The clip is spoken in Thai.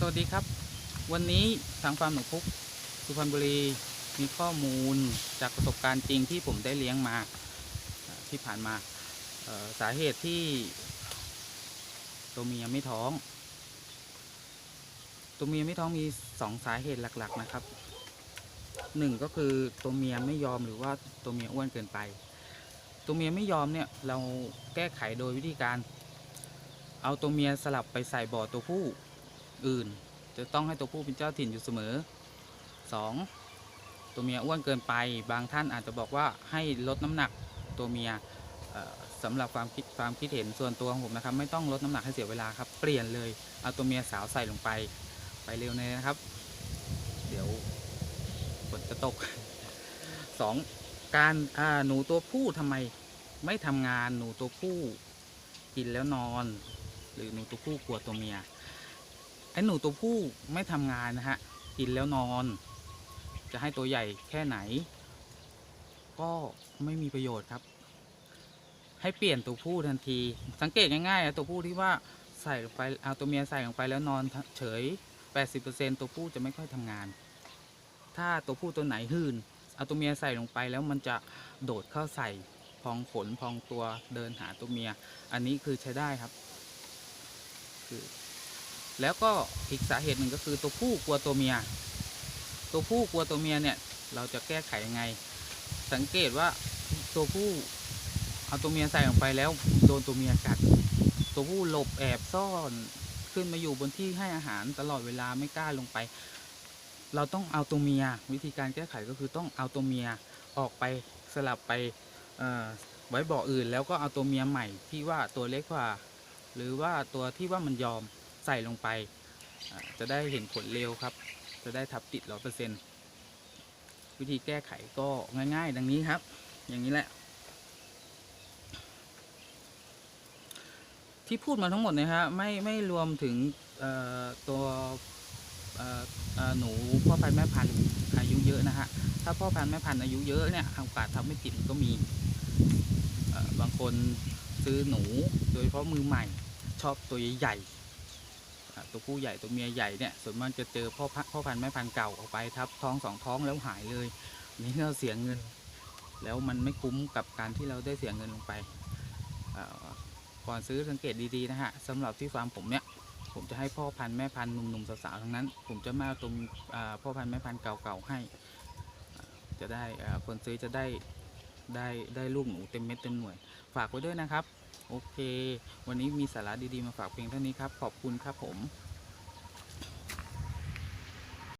สวัสดีครับ วันนี้ทางฟาร์มหนูพุก สุพรรณบุรีมีข้อมูลจากประสบการณ์จริงที่ผมได้เลี้ยงมาที่ผ่านมาสาเหตุที่ตัวเมียไม่ท้อง ตัวเมียไม่ท้องมีสองสาเหตุหลักๆนะครับหนึ่งก็คือตัวเมียไม่ยอมหรือว่าตัวเมียอ้วนเกินไป ตัวเมียไม่ยอมเนี่ยเราแก้ไขโดยวิธีการ เอาตัวเมียสลับไปใส่บ่อตัวผู้ อื่น จะต้องให้ตัวผู้เป็นเจ้าถิ่นอยู่เสมอ 2. ตัวเมียอ้วนเกินไป บางท่านอาจจะบอกว่าให้ลดน้ำหนักตัวเมียเอ่อสำหรับความคิดความคิดเห็นส่วนตัวของผมนะครับ ไม่ต้องลดน้ำหนักให้เสียเวลาครับ เปลี่ยนเลยเอาตัวเมียสาวใส่ลงไปไปเร็วเลยนะครับ เดี๋ยวฝนจะตก 2. การหนูตัวผู้ทำไมไม่ทำงานหนูตัวผู้กินแล้วนอน หรือหนูตัวผู้กลัวตัวเมีย อ้หนูตัวผู้ไม่ทำงานนะฮะ กินแล้วนอน จะให้ตัวใหญ่แค่ไหน ก็ไม่มีประโยชน์ครับ ให้เปลี่ยนตัวผู้ทันที สังเกตง่ายๆอะตัวผู้ที่ว่าใส่ลงไปเอาตัวเมียใส่ลงไปแล้วนอนเฉย 80%ตัวผู้จะไม่ค่อยทำงาน ถ้าตัวผู้ตัวไหนหื่นเอาตัวเมียใส่ลงไปแล้วมันจะโดดเข้าใส่พองขนพองตัวเดินหาตัวเมีย อันนี้คือใช้ได้ครับ คือ แล้วก็อีกสาเหตุหนึ่งก็คือตัวผู้กลัวตัวเมีย ตัวผู้กลัวตัวเมียเนี่ย เราจะแก้ไขยังไง สังเกตว่าตัวผู้เอาตัวเมียใส่ลงไปแล้วโดนตัวเมียกัด ตัวผู้หลบแอบซ่อนขึ้นมาอยู่บนที่ให้อาหารตลอดเวลาไม่กล้าลงไป เราต้องเอาตัวเมีย วิธีการแก้ไขก็คือต้องเอาตัวเมียออกไปสลับไปไว้บ่ออื่น แล้วก็เอาตัวเมียใหม่ที่ว่าตัวเล็กกว่า หรือว่าตัวที่ว่ามันยอม ใส่ลงไป จะได้เห็นผลเร็วครับ จะได้ทับติดร้อยเปอร์เซ็นวิธีแก้ไขก็ง่ายๆ ดังนี้ครับ อย่างนี้แหละ ที่พูดมาทั้งหมดนะฮะไม่ไม่รวมถึงตัวหนูพ่อพันธุ์แม่พันธุ์อายุเยอะนะฮะ ถ้าพ่อพันธุ์แม่พันธุ์อายุเยอะเนี่ยโอกาสทำไม่ติดก็มีบางคนซื้อหนูโดยเฉพาะมือใหม่ ชอบตัวใหญ่ ตัวผู้ใหญ่ตัวเมียใหญ่เนี่ยส่วนมากจะเจอพ่อพันพ่อพันธุ์แม่พันธุ์เก่าออกไปทับท้องสองท้องแล้วหายเลยนี่เราเสียเงิน แล้วมันไม่คุ้มกับการที่เราได้เสียเงินลงไปก่อนซื้อสังเกตดีๆนะฮะสำหรับที่ฟาร์มผมเนี่ยผมจะให้พ่อพันธุ์แม่พันธุ์หนุ่มๆสาวๆทั้งนั้น ผมจะไม่เอาตัวพ่อพันธุ์แม่พันธุ์เก่าๆให้ จะได้คนซื้อจะได้ได้ได้ลูกหนูเต็มเม็ดเต็มหน่วย ฝากไว้ด้วยนะครับ โอเค วันนี้มีสาระดีๆมาฝากเพียงเท่านี้ครับ ขอบคุณครับผม